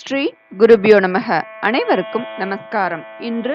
ஸ்ரீ குருபியோ நமக. அனைவருக்கும் நமஸ்காரம். இன்று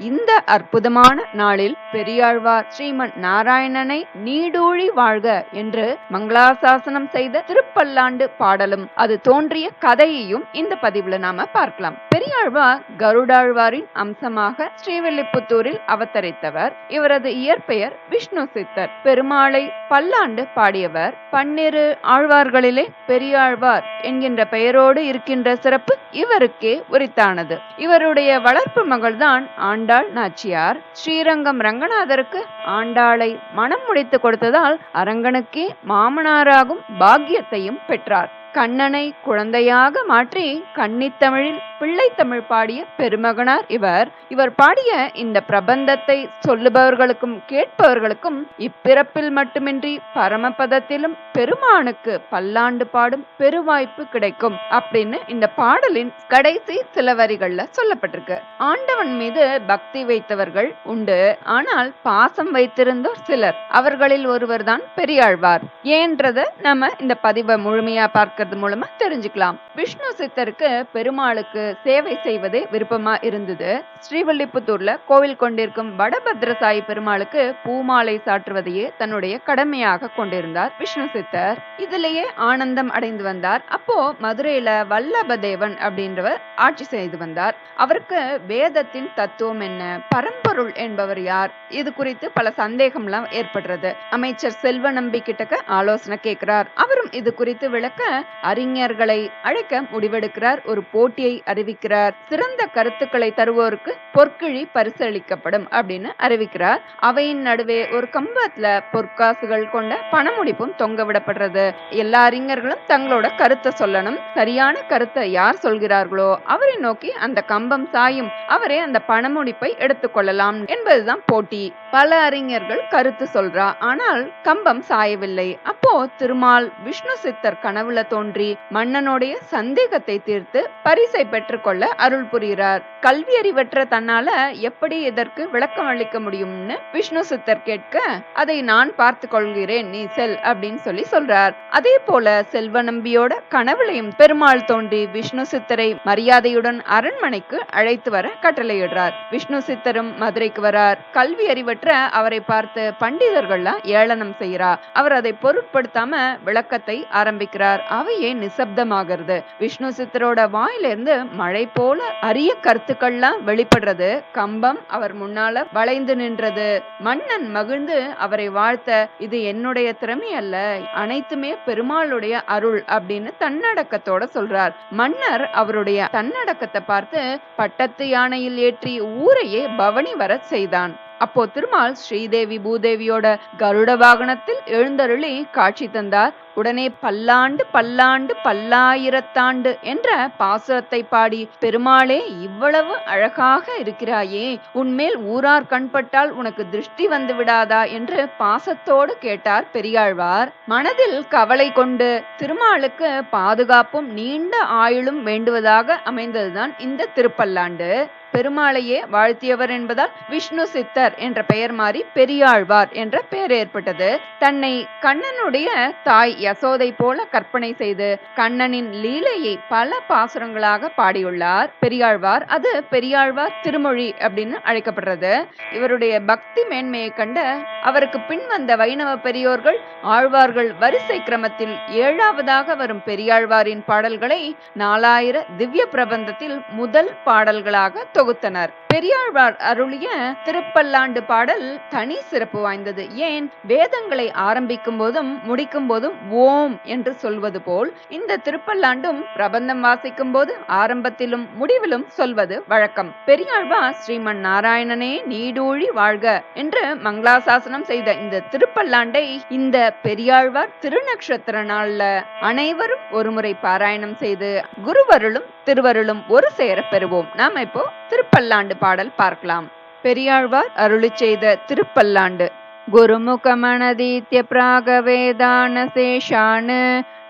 இந்த அற்புதமான நாளில் பெரியாழ்வார் ஸ்ரீமன் நாராயணனை நீடூழி வாழ்க என்று மங்களாசாசனம் செய்த திருப்பல்லாண்டு பாடலும் அது தோன்றிய கதையையும் இந்த பதிவுல நாம பார்க்கலாம். பெரியாழ்வார் கருடாழ்வாரின் அம்சமாக ஸ்ரீவில்லிபுத்தூரில் அவதரித்தவர். இவரது இயற்பெயர் விஷ்ணு சித்தர். பெருமாளை பல்லாண்டு பாடியவர். பன்னிரு ஆழ்வார்களிலே பெரியாழ்வார் என்கின்ற பெயரோடு இருக்கின்ற சிறப்பு இவருக்கே உரித்தானது. இவருடைய வளர்ப்பு மகள்தான் ஆண்டாள் நாச்சியார். ஸ்ரீரங்கம் ரங்கநாதருக்கு ஆண்டாளை மனம் முடித்து கொடுத்ததால் அரங்கனுக்கே மாமனாராகும் பாக்கியத்தையும் பெற்றார். கண்ணனை குழந்தையாக மாற்றி கன்னித்தமிழில் பிள்ளைத்தமிழ் பாடிய பெருமகனார் இவர். இவர் பாடிய இந்த பிரபந்தத்தை சொல்லுபவர்களுக்கும் கேட்பவர்களுக்கும் இப்பிறப்பில் மட்டுமின்றி பரமபதத்திலும் பெருமானுக்கு பல்லாண்டு பாடும் பெருவாய்ப்பு கிடைக்கும் அப்படின்னு இந்த பாடலின் கடைசி சில வரிகள்ல சொல்லப்பட்டிருக்கு. ஆண்டவன் மீது பக்தி வைத்தவர்கள் உண்டு. ஆனால் பாசம் வைத்திருந்தோர் சிலர். அவர்களில் ஒருவர் தான் பெரியாழ்வார். ஏன்றத? நம்ம இந்த பதிவை முழுமையா பார்க்கறது மூலமா தெரிஞ்சுக்கலாம். விஷ்ணு சித்தருக்கு பெருமாளுக்கு சேவை செய்வதே விருப்பமா இருந்தது. ஸ்ரீவல்லிபுத்தூர்ல கோவில் கொண்டிருக்கும் வடபத்ரசாயி பெருமாளுக்கு பூமாலை சாற்றுவதையே தன்னுடைய கடமையாக கொண்டிருந்தார் விஷ்ணு சித்தர். இதுலயே ஆனந்தம் அடைந்து வந்தார். அப்போ மதுரையில வல்லபதேவன் அப்படின்றவர் ஆட்சி செய்து வந்தார். அவருக்கு வேதத்தின் தத்துவம் என்ன பரம்பொருள் என்பவர் யார் இது குறித்து பல சந்தேகம்லாம் ஏற்படுறது. அமைச்சர் செல்வ நம்பி கிட்டக்க ஆலோசனை கேட்கிறார். அவரும் இது குறித்து விளக்க அறிஞர்களை அழைக்க முடிவெடுக்கிறார் ஒரு போட்டியை அறிவிக்கிறார். சிறந்த கருத்துக்களை தருவோருக்கு பொற்கிழி பரிசளிக்கப்படும் அப்படின்னு அறிவிக்கிறார். அவையின் நடுவே ஒரு கம்பத்துல பொற்காசுகள் கொண்ட பணமுடிப்பும் தொங்க விடப்படுறது. எல்லா அறிஞர்களும் தங்களோட கருத்தை சொல்லணும். சரியான கருத்தை யார் சொல்கிறார்களோ அவரை நோக்கி அந்த கம்பம் சாயும் அவரே அந்த பணமுடிப்பை எடுத்துக்கொள்ளலாம் என்பதுதான் போட்டி. பல அறிஞர்கள் கருத்து சொல்றா ஆனால் கம்பம் சாயவில்லை. அப்போ திருமால் விஷ்ணு சித்தர் கனவுல தோன்றி தோன்றி மன்னனுடைய சந்தேகத்தை தீர்த்து பரிசை பெற்றுக்கொள்ள அருள் புரிகிறார். கல்வி அறிவற்ற தன்னால எப்படி இதற்கு விளக்கம் அளிக்க முடியும்னு விஷ்ணு சித்தர் கேட்க அதை நான் பார்த்து கொள்கிறேன் நீ செல் அப்படின்னு சொல்லி சொல்றார். அதே போல செல்வ நம்பியோட கனவுலையும் பெருமாள் தோன்றி விஷ்ணு சித்தரை மரியாதையுடன் அரண்மனைக்கு அழைத்து வர கட்டளையிடுறார். விஷ்ணு சித்தரும் மதுரைக்கு வரார். கல்வி அறிவற்ற அவரை பார்த்து பண்டிதர்கள்லாம் ஏளனம் செய்கிறார் அவர் அதை பொருட்படுத்தாம விளக்கத்தை ஆரம்பிக்கிறார். அவர் அவையே நிசப்தமாகிறது? விஷ்ணு சித்தரோட வாயிலிருந்து மழை போல அரிய கருத்துக்கள்லாம் வெளிப்படுறது. கம்பம் அவர் முன்னால வளைந்து நின்றது. மன்னன் மகிழ்ந்து அவரை வாழ்த்த இது என்னுடைய திறமை அல்ல அனைத்துமே பெருமாளுடைய அருள் அப்படின்னு தன்னடக்கத்தோட சொல்றார். மன்னர் அவருடைய தன்னடக்கத்தை பார்த்து பட்டத்து யானையில் ஏற்றி ஊரையே பவனி வர செய்தான். அப்போ திருமால் ஸ்ரீதேவி பூதேவியோட கருட வாகனத்தில் எழுந்தருளி காட்சி தந்தார். உடனே பல்லாண்டு பல்லாண்டு பல்லாயிரத்தாண்டு என்ற பாசுரத்தை பாடி பெருமாளே இவ்வளவு அழகாக இருக்கிறாயே உன்மேல் ஊரார் கண்பட்டால் உனக்கு திருஷ்டி வந்து விடாதா? என்று பாசத்தோடு கேட்டார் பெரியாழ்வார். மனதில் கவலை கொண்டு திருமாலுக்கு பாதுகாப்பும் நீண்ட ஆயுளும் வேண்டுவதாக அமைந்ததுதான் இந்த திருப்பல்லாண்டு. பெருமாளையே வாழ்த்தியவர் என்பதால் விஷ்ணு சித்தர் என்ற பெயர் மாறி பெரியாழ்வார் என்ற பெயர் ஏற்பட்டது. தன்னை கண்ணனுடைய தாய் யசோதை போல கற்பனை செய்து கண்ணனின் லீலையை பல பாசுரங்களாக பாடியுள்ளார். பெரியாழ்வார் அது பெரியாழ்வார் திருமொழி அப்படின்னு அழைக்கப்படுறது. இவருடைய பக்தி மேன்மையை கண்ட அவருக்கு பின் வந்த வைணவ பெரியோர்கள் ஆழ்வார்கள் வரிசை கிரமத்தில் ஏழாவதாக வரும் பெரியாழ்வாரின் பாடல்களை நாலாயிர திவ்ய பிரபந்தத்தில் முதல் பாடல்களாக தொகு தொகுத்தனர். பெரியாழ்வார் அருளிய திருப்பல்லாண்டு பாடல் தனி சிறப்பு வாய்ந்தது. ஏன்? வேதங்களை ஆரம்பிக்கும் போதும் முடிக்கும் போதும் ஓம் என்று சொல்வது போல் இந்த திருப்பல்லாண்டும் பிரபந்தம் வாசிக்கும் போது ஆரம்பத்திலும் முடிவிலும் சொல்வது வழக்கம். பெரியாழ்வார் ஸ்ரீமன் நாராயணனே நீடூழி வாழ்க என்று மங்களாசாசனம் செய்த இந்த திருப்பல்லாண்டை இந்த பெரியாழ்வார் திருநக்ஷத்திர நாள்ல அனைவரும் ஒருமுறை பாராயணம் செய்து குருவருளும் திருவருளும் ஒரு சேர பெறுவோம். நாம இப்போ திருப்பல்லாண்டு பாடல் பார்க்கலாம் பெரியாழ்வார் அருளி செய்த திருப்பல்லாண்டு गुरुमुखमनदीत्य प्रागवेदानशेषान्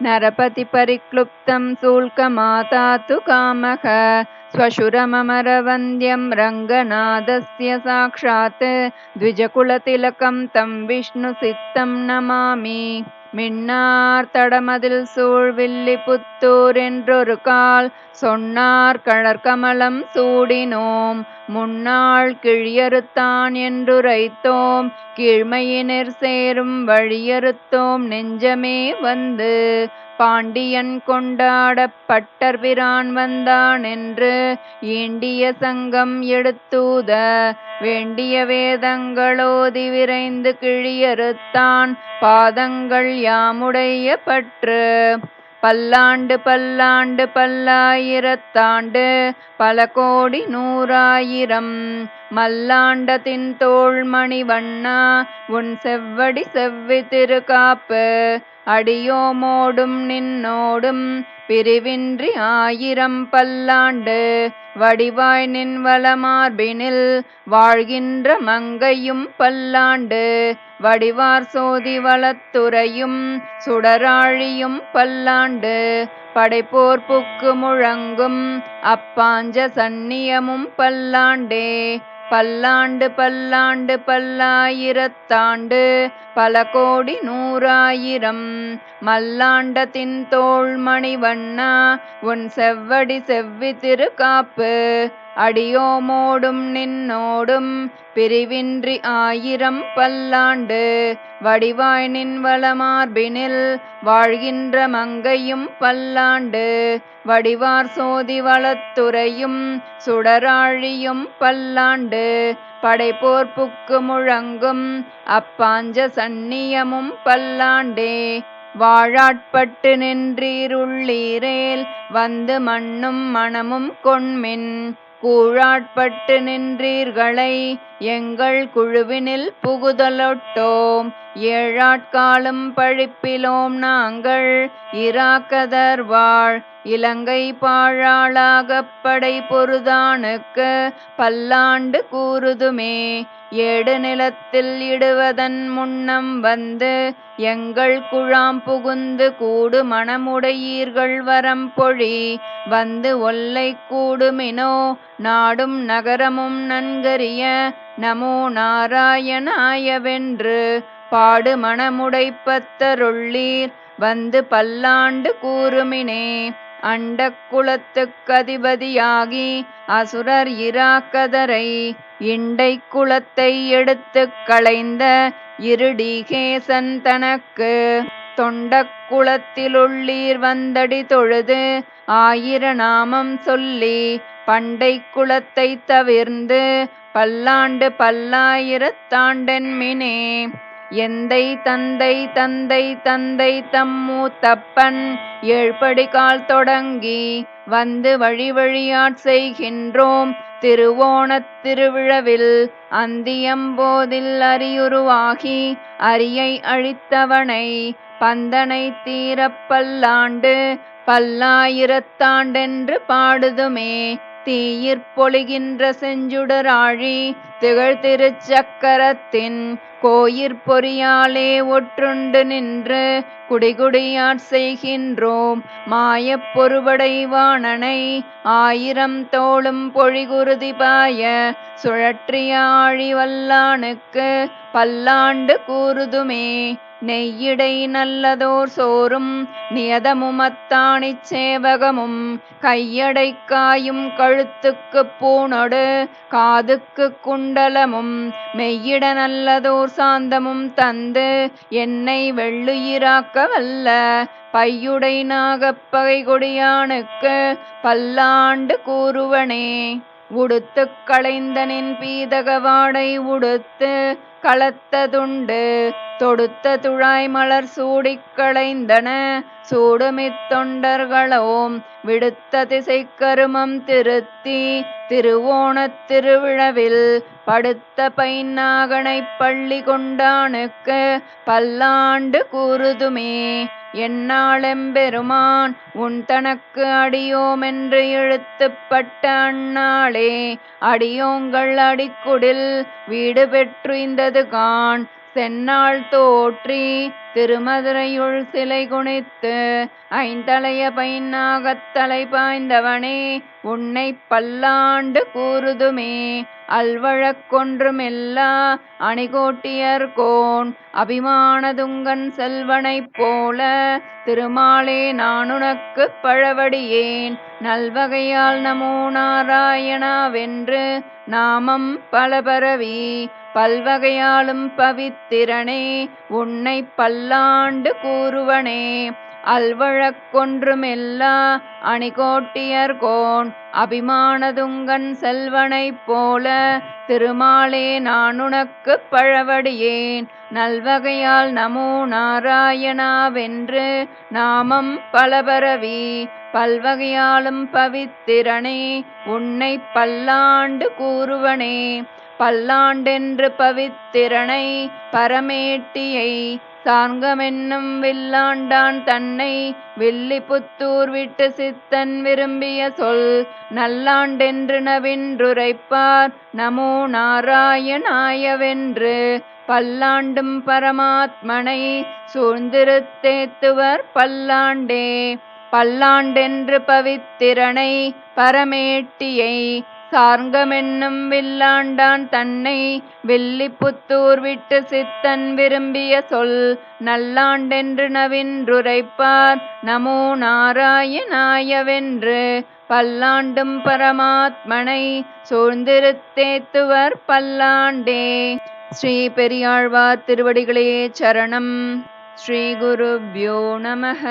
नरपति परिक्लुप्तं शूल्कमातातु कामः स्वशुरममरवन्द्यं रङ्गनादस्य साक्षात् द्विजकुलतिलकं तं विष्णुसित्तं नमामि மின்னார் தடமதில் சூழ்வில்லி புத்தூர் என்றொரு கால் சொன்னார் கழற்கமலம் சூடினோம். முன்னாள் கிழியறுத்தான் என்றுரைத்தோம் கீழ்மையினர் சேரும் வழியறுத்தோம் நெஞ்சமே வந்து பாண்டியன் கொண்டாடப் பட்டர்பிரான் வந்தான் என்று ஈண்டிய சங்கம் எடுத்தூத வேண்டிய வேதங்களோதி விரைந்து கிழியறுத்தான் பாதங்கள் யாமுடைய பற்று. பல்லாண்டு பல்லாண்டு பல்லாயிரத்தாண்டு பல கோடி நூறாயிரம் மல்லாண்டத்தின் தோள்மணி வண்ணா உன் செவ்வடி செவ்வி திருகாப்பு அடியோமோடும் நின்னோடும் பிரிவின்றி ஆயிரம் பல்லாண்டு வடிவாய் நின் வளமார்பினில் வாழ்கின்ற மங்கையும் பல்லாண்டு வடிவார் சோதி வளத்துறையும் சுடராழியும் பல்லாண்டு படைப்போர் புக்கு முழங்கும் அப்பாஞ்ச சந்நியமும் பல்லாண்டே பல்லாண்டு பல்லாண்டு பல்லாயிரத்தாண்டு பல கோடி நூறாயிரம். மல்லாண்டத்தின் தோள் மணிவண்ணா உன் செவ்வடி செவ்வி திருக்காப்பு. அடியோமோடும் நின்னோடும் பிரிவின்றி ஆயிரம் பல்லாண்டு வடிவாய் நின்வளமார்பினில் வாழ்கின்ற மங்கையும் பல்லாண்டு வடிவார் சோதி வளத்துறையும் சுடராழியும் பல்லாண்டு படைப்போர்புக்கு முழங்கும் அப்பாஞ்ச சந்நியமும் பல்லாண்டே. வாழாட்பட்டு நின்றீருள்ளீரேல் வந்து மண்ணும் மணமும் கொண்மின் கூழாட்பட்டு நின்றீர்களை எங்கள் குழுவினில் புகுதலொட்டோம். ஏழாட்காலும் பழிப்பிலோம் நாங்கள் இராக்கதர் வாழ். இலங்கை பாழாளாகப் படை பொருதானுக்கு பல்லாண்டு கூறுதுமே. ஏடு நிலத்தில் இடுவதன் முன்னம் வந்து எங்கள் குழாம் புகுந்து கூடு மணமுடையீர்கள் வரம் பொழி. வந்து ஒல்லை கூடுமினோ நாடும் நகரமும் நன்கரிய நமோ நாராயணாயவென்று. பாடு மணமுடைப்பத்தருள்ளீர் வந்து பல்லாண்டு கூறுமினே. அண்டக் குலத்துக்கதிபதியாகி அசுரர் இராக்கதரை இண்டை குலத்தை எடுத்துக் களைந்த இருடிகேசன் தனக்கு தொண்ட குலத்திலுள்ளீர் வந்தடி தொழுது ஆயிர நாமம் சொல்லி பண்டை குலத்தை தவிர்ந்து பல்லாண்டு பல்லாயிரத்தாண்டென்மினே எந்தை தந்தை தந்தை தந்தை தம் மூத்தப்பன் ஏழ்படிகால் தொடங்கி வந்து வழி வழியாட் செய்கின்றோம். திருவோணத் திருவிழவில் அந்தியம்போதில் அரியுருவாகி அரியை அழித்தவனை பந்தனை தீரப்பல்லாண்டு பல்லாயிரத்தாண்டென்று பாடுதுமே. தீயிற் பொழிகின்ற செஞ்சுடராழி திகழ் திருச்சக்கரத்தின் கோயிற்பொறியாலே ஒற்றுண்டு நின்று குடிகுடியாட் செய்கின்றோம். மாயப்பொறுபடைவாணனை ஆயிரம் தோளும் பொழிகுருதி பாய சுழற்றிய ஆழி வல்லானுக்கு பல்லாண்டு கூறுதுமே. நெய்யிடை நல்லதோர் சோறும் நியதமுமத்தாணிச் சேவகமும் கையடை காயும் கழுத்துக்குப் பூணொடு காதுக்குக் குண்டலமும் மெய்யிட நல்லதோர் சாந்தமும் தந்து என்னை வெள்ளுயிராக்க வல்ல பையுடை நாகப்பகை கொடியானுக்கு பல்லாண்டு கூறுவனே. உடுத்துக் களைந்தனின் பீதகவாடை உடுத்து களத்ததுண்டு தொடுத்த துழாய் மலர் சூடிக் களைந்தன. சூடுமித் விடுத்த திசை கருமம் திருத்தி திருவோணத் திருவிழவில் படுத்த பைன்னாகனைப் பள்ளி கொண்டானுக்கு பல்லாண்டு கூறுதுமே. எந்நாளெம்பெருமான் உன் தனக்கு அடியோமென்று இழுத்துப்பட்ட அந்நாளே அடியோங்கள் அடிக்குடில் வீடு பெற்றுய்ந்தது காண். செந்நாள் தோற்றி திருமதுரையுள் சிலை குனித்து ஐந்தலைய பைன்னாகத்தலை பாய்ந்தவனே உன்னை பல்லாண்டு கூறுதுமே அல்வழக்கொன்றுமெல்லா அணிகோட்டியர் கோன் அபிமானதுங்கன் செல்வனைப் போல திருமாலே நானுனக்குப் பழவடியேன் நல்வகையால் நமோ நாராயணாவென்று நாமம் பலபரவி பல்வகையாலும் பவித்திரனே உன்னைப் பல்லாண்டு கூறுவனே அல்வழக்கொன்றுமெல்லா அணிகோட்டியர்கோன் அபிமானதுங்கன் செல்வனைப் போல திருமாலே நானுனக்குப் பழவடியேன். நல்வகையால் நமோ நாராயணாவென்று நாமம் பலபரவி பல்வகையாலும் பவித்திரனே உன்னைப் பல்லாண்டு கூறுவனே. பல்லாண்டென்று பவித்திரனை பரமேட்டியை சார்ங்கமென்னும் வில்லாண்டான் தன்னை வில்லிபுத்தூர் விட்டு சித்தன் விரும்பிய சொல் நல்லாண்டென்று நவின்றுரைப்பார். நமோ நாராயணாயவென்று பல்லாண்டும் பரமாத்மனை சூழ்ந்திருத்தேத்துவர் பல்லாண்டே. பல்லாண்டென்று பவித்திரனை பரமேட்டியை சார்கமென்னும் வில்லாண்டான் தன்னை வில்லிப்புத்தூர் விட்டு சித்தன் விரும்பிய சொல் நல்லாண்டென்று நவின்றுரைப்பார். நமோ நாராயணாயவென்று பல்லாண்டும் பரமாத்மனை சூழ்ந்திருத்தேத்துவர் பல்லாண்டே. ஸ்ரீ பெரியாழ்வார் திருவடிகளே சரணம். ஸ்ரீ குருப்யோ நமக.